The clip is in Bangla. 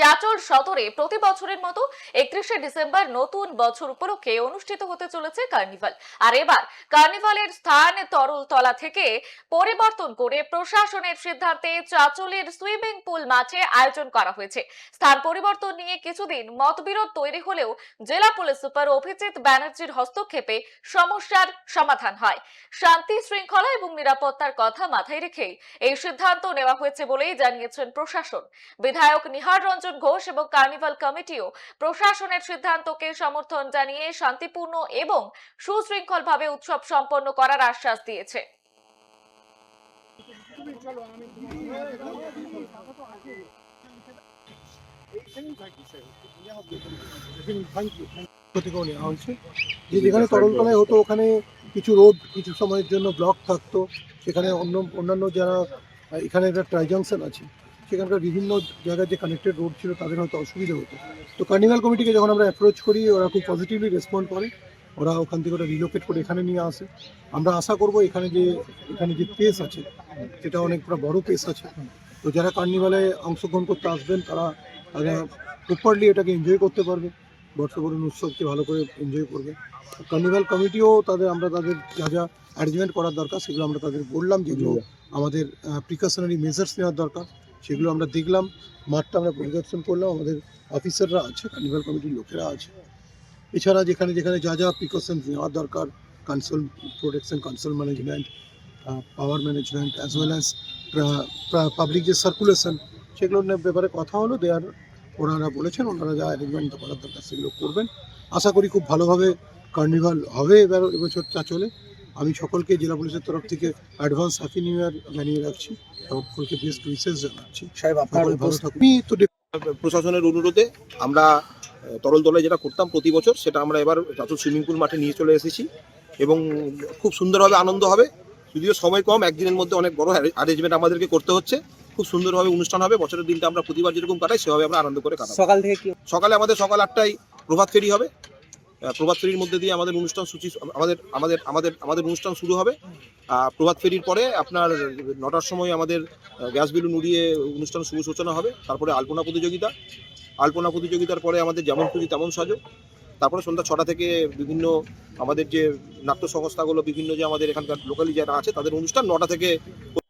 চাচল সদরে প্রতি বছরের মতো একত্রিশে ডিসেম্বর নতুন বছর উপলক্ষে অনুষ্ঠিত হতে চলেছে কার্নিভাল। আর এবার কার্নিভালের স্থান তরলতলা থেকে পরিবর্তন করে প্রশাসনের সিদ্ধান্তে চাচলের সুইমিং পুল মাঠে আয়োজন করা হয়েছে। স্থান পরিবর্তন নিয়ে কিছুদিন মতবিরোধ তৈরি হলেও জেলা পুলিশ সুপার অভিজিৎ ব্যানার্জির হস্তক্ষেপে সমস্যার সমাধান হয়। শান্তি শৃঙ্খলা এবং নিরাপত্তার কথা মাথায় রেখেই এই সিদ্ধান্ত নেওয়া হয়েছে বলেই জানিয়েছেন প্রশাসন। বিধায়ক নিহার রঞ্জন ঘোষ এবং কার্নিভাল কমিটিও প্রশাসনের সিদ্ধান্তকে সমর্থন জানিয়ে শান্তিপূর্ণ এবং সুশৃঙ্খলভাবে উৎসব সম্পন্ন করার আশ্বাস দিয়েছে। যেখানে তরলতলায় হতো ওখানে কিছু রোড কিছু সময়ের জন্য ব্লক থাকতো। সেখানে অন্য অন্যান্য যারা, এখানে একটা ট্রাইজাংশন আছে। সেখানকার বিভিন্ন জায়গায় যে কানেক্টেড রোড ছিল তাদের হয়তো অসুবিধা হতো। তো কার্নিভাল কমিটিকে যখন আমরা অ্যাপ্রোচ করি, ওরা খুব পজিটিভলি রেসপন্ড করে। ওরা ওখান থেকে ওটা রিলোকেট করে এখানে নিয়ে আসে। আমরা আশা করব এখানে যে এখানে যে পেস আছে, সেটা অনেক পুরো বড় পেস আছে। তো যারা কার্নিভালে অংশগ্রহণ করতে আসবেন, তারা তারা প্রপারলি এটাকে এনজয় করতে পারবে। বর্ষবরণ উৎসবকে ভালো করে এনজয় করবে। কার্নিভাল কমিটিও তাদের, আমরা তাদের যা যা অ্যারেঞ্জমেন্ট করার দরকার, সেগুলো আমরা তাদের বললাম যেগুলো আমাদের প্রিকশনারি মেজার্স নেওয়ার দরকার। সেগুলো আমরা দেখলাম, মাঠটা আমরা পরিদর্শন করলাম, আমাদের অফিসাররা আছে কার্নিভাল কমিটির লোকেরা আছে। এছাড়া যেখানে যেখানে যা যা প্রিকশনস নেওয়ার দরকার console protection console management power management as well as public যে সার্কুলেশন সেগুলোর ব্যাপারে কথা হলো দেয়ার ওনারা বলেছেন, ওনারা যা অ্যারেঞ্জমেন্ট করার দরকার সেগুলো করবেন। আশা করি খুব ভালোভাবে কার্নিভাল হবে এবার এবছর চা চলে। আমি সকলকে জেলা পুলিশের তরফ থেকে অ্যাডভান্স হ্যাপি নিউ ইয়ার জানিয়ে রাখছি সকলকে বেস্ট উইসেস জানাচ্ছি। সাহেব আপনার ভালো থাকুন। আমি তো প্রশাসনের অনুরোধে আমরা তরল তরলতলায় যেটা করতাম প্রতি বছর সেটা আমরা এবার চাচল সুইমিং পুল মাঠে নিয়ে চলে এসেছি এবং খুব সুন্দরভাবে আনন্দ হবে। যদিও সময় কম একদিনের মধ্যে অনেক বড় অ্যারেঞ্জমেন্ট আমাদেরকে করতে হচ্ছে। খুব সুন্দরভাবে অনুষ্ঠান হবে বছরের দিনটা আমরা প্রতিবার যেরকম কাটাই সেভাবে আমরা আনন্দ করে কাটাবো। সকাল থেকে সকালে আমাদের সকাল আটটায় প্রভাত ফেরি হবে। প্রভাত ফেরির মধ্যে দিয়ে আমাদের অনুষ্ঠান সূচি, আমাদের আমাদের আমাদের আমাদের অনুষ্ঠান শুরু হবে। প্রভাত ফেরির পরে আপনার নটার সময় আমাদের গ্যাস বেলুন উড়িয়ে অনুষ্ঠান শুভ সূচনা হবে। তারপরে আলপনা প্রতিযোগিতা। আলপনা প্রতিযোগিতার পরে আমাদের যেমন খুঁজি তেমন সাজো। তারপরে সন্ধ্যা ছটা থেকে বিভিন্ন আমাদের যে নাট্য সংস্থাগুলো, বিভিন্ন যে আমাদের এখানকার লোকালি যারা আছে, তাদের অনুষ্ঠান নটা থেকে